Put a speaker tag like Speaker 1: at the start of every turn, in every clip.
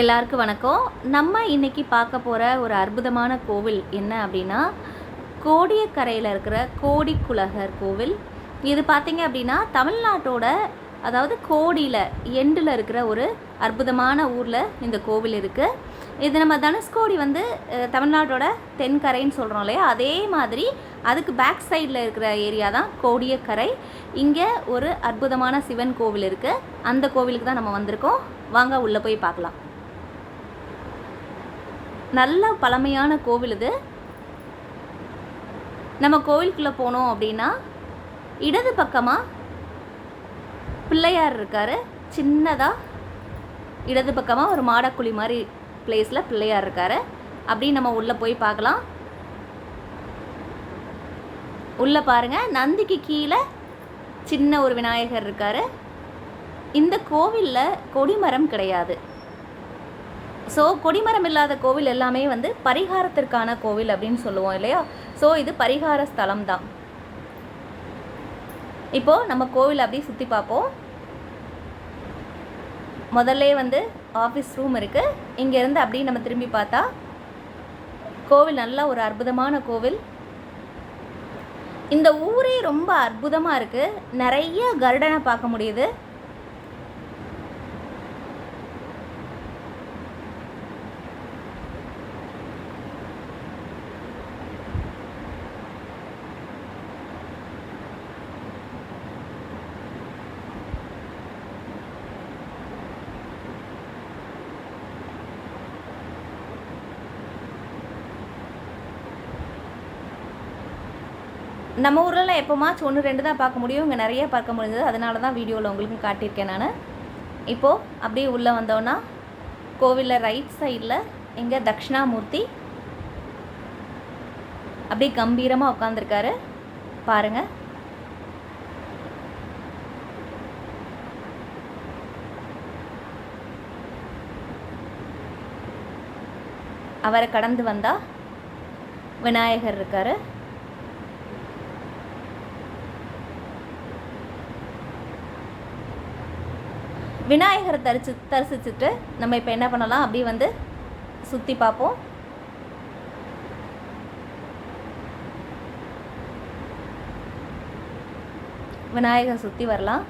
Speaker 1: எல்லாருக்கும் வணக்கம். நம்ம இன்றைக்கி பார்க்க போகிற ஒரு அற்புதமான கோவில் என்ன அப்படின்னா கோடியக்கரையில் இருக்கிற கோடிக்குலகர் கோவில். இது பார்த்திங்க அப்படின்னா தமிழ்நாட்டோட அதாவது கோடியில் எண்டில் இருக்கிற ஒரு அற்புதமான ஊரில் இந்த கோவில் இருக்குது இது நம்ம தனுஷ்கோடி வந்து தமிழ்நாட்டோட தென்கரைன்னு சொல்கிறோம் இல்லையா? அதே மாதிரி அதுக்கு பேக் சைடில் இருக்கிற ஏரியா தான் கோடியக்கரை. இங்கே ஒரு அற்புதமான சிவன் கோவில் இருக்குது அந்த கோவிலுக்கு தான் நம்ம வந்திருக்கோம். வாங்க உள்ளே போய் பார்க்கலாம். நல்ல பழமையான கோவில் இது. நம்ம கோவிலுக்குள்ளே போனோம் அப்படின்னா இடது பக்கமாக பிள்ளையார் இருக்கார். சின்னதாக இடது பக்கமாக ஒரு மாடக்குழி மாதிரி பிளேஸில் பிள்ளையார் இருக்கார். அப்படி நம்ம உள்ளே போய் பார்க்கலாம். உள்ளே பாருங்கள் நந்திக்கு கீழே சின்ன ஒரு விநாயகர் இருக்கார். இந்த கோவிலில் கொடிமரம் கிடையாது. ஸோ கொடிமரம் இல்லாத கோவில் எல்லாமே வந்து பரிகாரத்திற்கான கோவில் அப்படின்னு சொல்லுவோம் இல்லையா? ஸோ இது பரிகார ஸ்தலம் தான் இப்போது நம்ம கோவில் அப்படியே சுற்றி பார்ப்போம். முதல்ல வந்து ஆஃபீஸ் ரூம் இருக்குது இங்கேருந்து அப்படியே நம்ம திரும்பி பார்த்தா கோவில் நல்லா ஒரு அற்புதமான கோவில். இந்த ஊரே ரொம்ப அற்புதமாக இருக்குது நிறைய கர்டனை பார்க்க முடியுது. நம்ம ஊரில் எப்போமாச்சும் ஒன்று ரெண்டு தான் பார்க்க முடியும். இங்கே நிறைய பார்க்க முடிஞ்சது. அதனால தான் வீடியோவில் உங்களுக்கு காட்டியிருக்கேன் நான். இப்போது அப்படியே உள்ளே வந்தோன்னா கோவிலில் ரைட் சைடில் இங்கே தக்ஷணாமூர்த்தி அப்படியே கம்பீரமாக உட்காந்துருக்காரு பாருங்கள் அவரை கடந்து வந்தால் விநாயகர் இருக்காரு. விநாயகரை தரிச்சு தரிசிச்சுட்டு நம்ம இப்போ என்ன பண்ணலாம்? அப்படியே வந்து சுற்றி பார்ப்போம். விநாயகர் சுற்றி வரலாம்.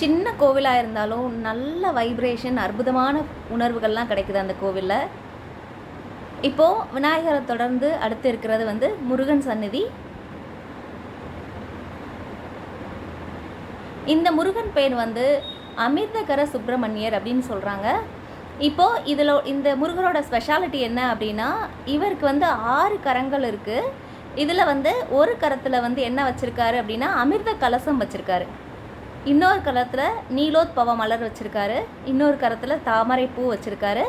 Speaker 1: சின்ன கோவிலாக இருந்தாலும் நல்ல வைப்ரேஷன் அற்புதமான உணர்வுகள்லாம் கிடைக்குது அந்த கோவிலில். இப்போது விநாயகரை தொடர்ந்து அடுத்து இருக்கிறது வந்து முருகன் சந்நிதி. இந்த முருகன் பேர் வந்து அமிர்தகர சுப்பிரமணியர் அப்படின்னு சொல்கிறாங்க இப்போது இதில் இந்த முருகரோட ஸ்பெஷாலிட்டி என்ன அப்படின்னா இவருக்கு வந்து ஆறு கரங்கள் இருக்குது இதில் வந்து ஒரு கரத்தில் வந்து என்ன வச்சுருக்காரு அப்படின்னா அமிர்த கலசம் வச்சுருக்காரு. இன்னொரு கரத்தில் நீலோத்பவ மலர் வச்சுருக்காரு. இன்னொரு கரத்தில் தாமரை பூ வச்சுருக்காரு.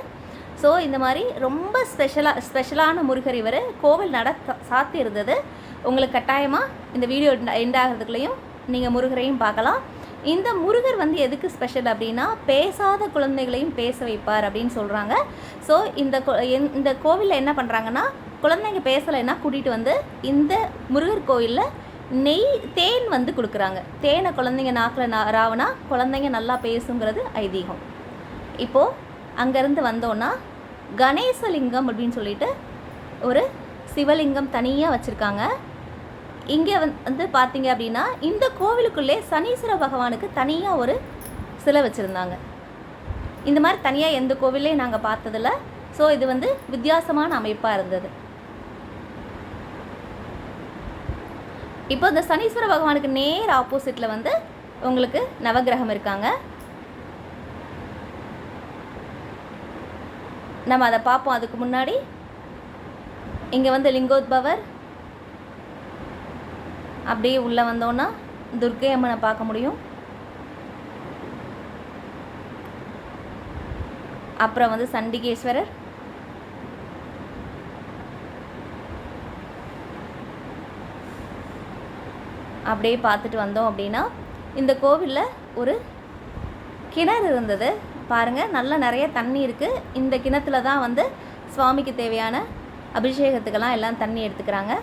Speaker 1: ஸோ இந்த மாதிரி ரொம்ப ஸ்பெஷலாக ஸ்பெஷலான முருகர் இவர் கோவில் நட சாத்தி இருந்தது. உங்களுக்கு கட்டாயமாக இந்த வீடியோ எண்ட் ஆகிறதுக்குள்ளேயும் நீங்கள் முருகரையும் பார்க்கலாம். இந்த முருகர் வந்து எதுக்கு ஸ்பெஷல் அப்படின்னா பேசாத குழந்தைகளையும் பேச வைப்பார் அப்படின்னு சொல்கிறாங்க ஸோ இந்த கோ- இந்த கோவிலில் என்ன பண்ணுறாங்கன்னா குழந்தைங்க பேசலைன்னா கூட்டிகிட்டு வந்து இந்த முருகர் கோயிலில் நெய் தேன் வந்து கொடுக்குறாங்க. தேனை குழந்தைங்க நாக்கில் நா ராவனா குழந்தைங்க நல்லா பேசுங்கிறது ஐதீகம். இப்போது அங்கேருந்து வந்தோன்னா கணேசலிங்கம் அப்படின்னு சொல்லிட்டு ஒரு சிவலிங்கம் தனியாக வச்சுருக்காங்க. இங்கே வந்து பார்த்தீங்க அப்படின்னா இந்த கோவிலுக்குள்ளே சனீஸ்வர பகவானுக்கு தனியாக ஒரு சிலை வச்சுருந்தாங்க. இந்த மாதிரி தனியாக எந்த கோவிலையும் நாங்கள் பார்த்ததில்ல. ஸோ இது வந்து வித்தியாசமான அமைப்பாக இருந்தது. இப்போ இந்த சனீஸ்வர பகவானுக்கு நேர் ஆப்போசிட்டில் வந்து உங்களுக்கு நவக்கிரகம் இருக்காங்க. நம்ம அதை பார்ப்போம். அதுக்கு முன்னாடி இங்கே வந்து லிங்கோத்பவர் அப்படியே உள்ளே வந்தோன்னா துர்க்கை அம்மனை பார்க்க முடியும். அப்புறம் வந்து சண்டிகேஸ்வரர். அப்படியே பார்த்துட்டு வந்தோம் அப்படின்னா இந்த கோவிலில் ஒரு கிணறு இருந்தது. பாருங்கள் நல்ல நிறைய தண்ணி இருக்குது இந்த கிணத்துல தான் வந்து சுவாமிக்கு தேவையான அபிஷேகத்துக்கெல்லாம் எல்லாம் தண்ணி எடுத்துக்கிறாங்க.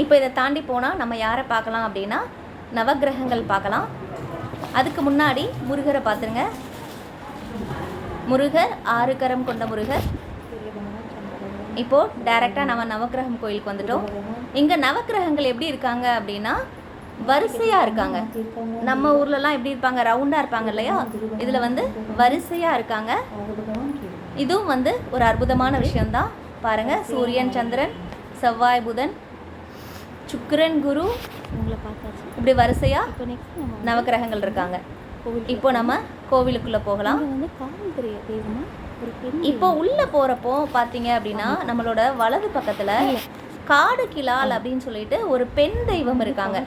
Speaker 1: இப்போ இதை தாண்டி போனால் நம்ம யாரை பார்க்கலாம் அப்படின்னா நவகிரகங்கள் பார்க்கலாம். அதுக்கு முன்னாடி முருகரை பார்த்துருங்க. முருகர் ஆறு கரம் கொண்ட முருகர். இப்போது டைரெக்டாக நம்ம நவக்கிரகம் கோயிலுக்கு வந்துட்டோம். இங்கே நவக்கிரகங்கள் எப்படி இருக்காங்க அப்படின்னா வரிசையாக இருக்காங்க. நம்ம ஊர்லலாம் எப்படி இருப்பாங்க? ரவுண்டாக இருப்பாங்க இல்லையா? இதில் வந்து வரிசையாக இருக்காங்க. இதுவும் வந்து ஒரு அற்புதமான விஷயம்தான். பாருங்கள் சூரியன் சந்திரன் செவ்வாய் புதன் சுக்கிரன் குரு
Speaker 2: உங்களை பார்த்தாச்சு.
Speaker 1: இப்படி வரிசையாக
Speaker 2: இப்போ நெக்ஸ்ட் நம்ம
Speaker 1: நவக்கிரகங்கள் இருக்காங்க.
Speaker 2: கோவில்
Speaker 1: இப்போ நம்ம கோவிலுக்குள்ளே போகலாம்.
Speaker 2: வந்து காவல்துறை தெய்வமா ஒரு பெண்
Speaker 1: இப்போ உள்ளே போகிறப்போ பார்த்தீங்க அப்படின்னா நம்மளோட வலது பக்கத்தில் காடு கிளால் அப்படின்னு சொல்லிட்டு ஒரு பெண் தெய்வம் இருக்காங்க.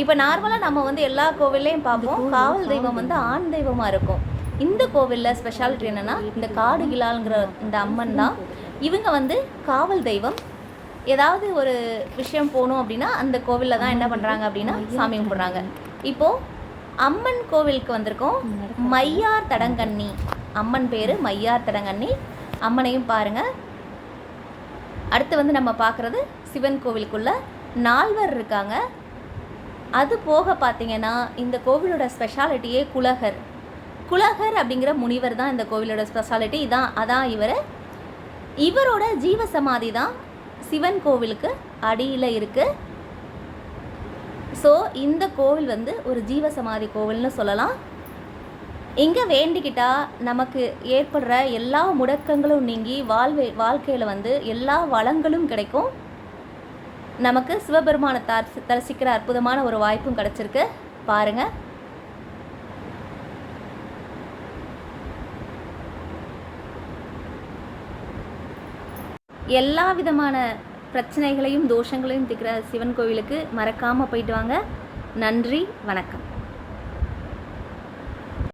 Speaker 1: இப்போ நார்மலாக நம்ம வந்து எல்லா கோவில்லையும் பார்ப்போம். காவல் தெய்வம் வந்து ஆண் தெய்வமாக இருக்கும். இந்த கோவிலில் ஸ்பெஷாலிட்டி என்னென்னா இந்த காடு கிளால்ங்கிற இந்த அம்மன் தான். இவங்க வந்து காவல் தெய்வம். ஏதாவது ஒரு விஷயம் போகணும் அப்படின்னா அந்த கோவிலில் தான் என்ன பண்ணுறாங்க அப்படின்னா சாமி கும்பிட்றாங்க. இப்போது அம்மன் கோவிலுக்கு வந்திருக்கோம். மையார் தடங்கண்ணி. அம்மன் பேர் மையார் தடங்கண்ணி. அம்மனையும் பாருங்கள் அடுத்து வந்து நம்ம பார்க்குறது சிவன் கோவிலுக்குள்ள நால்வர் இருக்காங்க. அது போக பார்த்தீங்கன்னா இந்த கோவிலோட ஸ்பெஷாலிட்டியே குலகர். குலகர் அப்படிங்கிற முனிவர் தான் இந்த கோவிலோட ஸ்பெஷாலிட்டி இதான் அதான் இவர். இவரோட ஜீவ சமாதி தான் சிவன் கோவிலுக்கு அடியில் இருக்குது ஸோ இந்த கோவில் வந்து ஒரு ஜீவ சமாதி கோவில்னு சொல்லலாம். இங்கே வேண்டிக்கிட்டா நமக்கு ஏற்படுற எல்லா முடக்கங்களும் நீங்கி வாழ்வே வாழ்க்கையில் வந்து எல்லா வளங்களும் கிடைக்கும். நமக்கு சிவபெருமானை தரிசிக்கிற அற்புதமான ஒரு வாய்ப்பும் கிடச்சிருக்கு. பாருங்கள் எல்லா விதமான பிரச்சனைகளையும் தோஷங்களையும் தீர்க்கிற சிவன் கோவிலுக்கு மறக்காமல் போயிட்டு வாங்க. நன்றி வணக்கம்.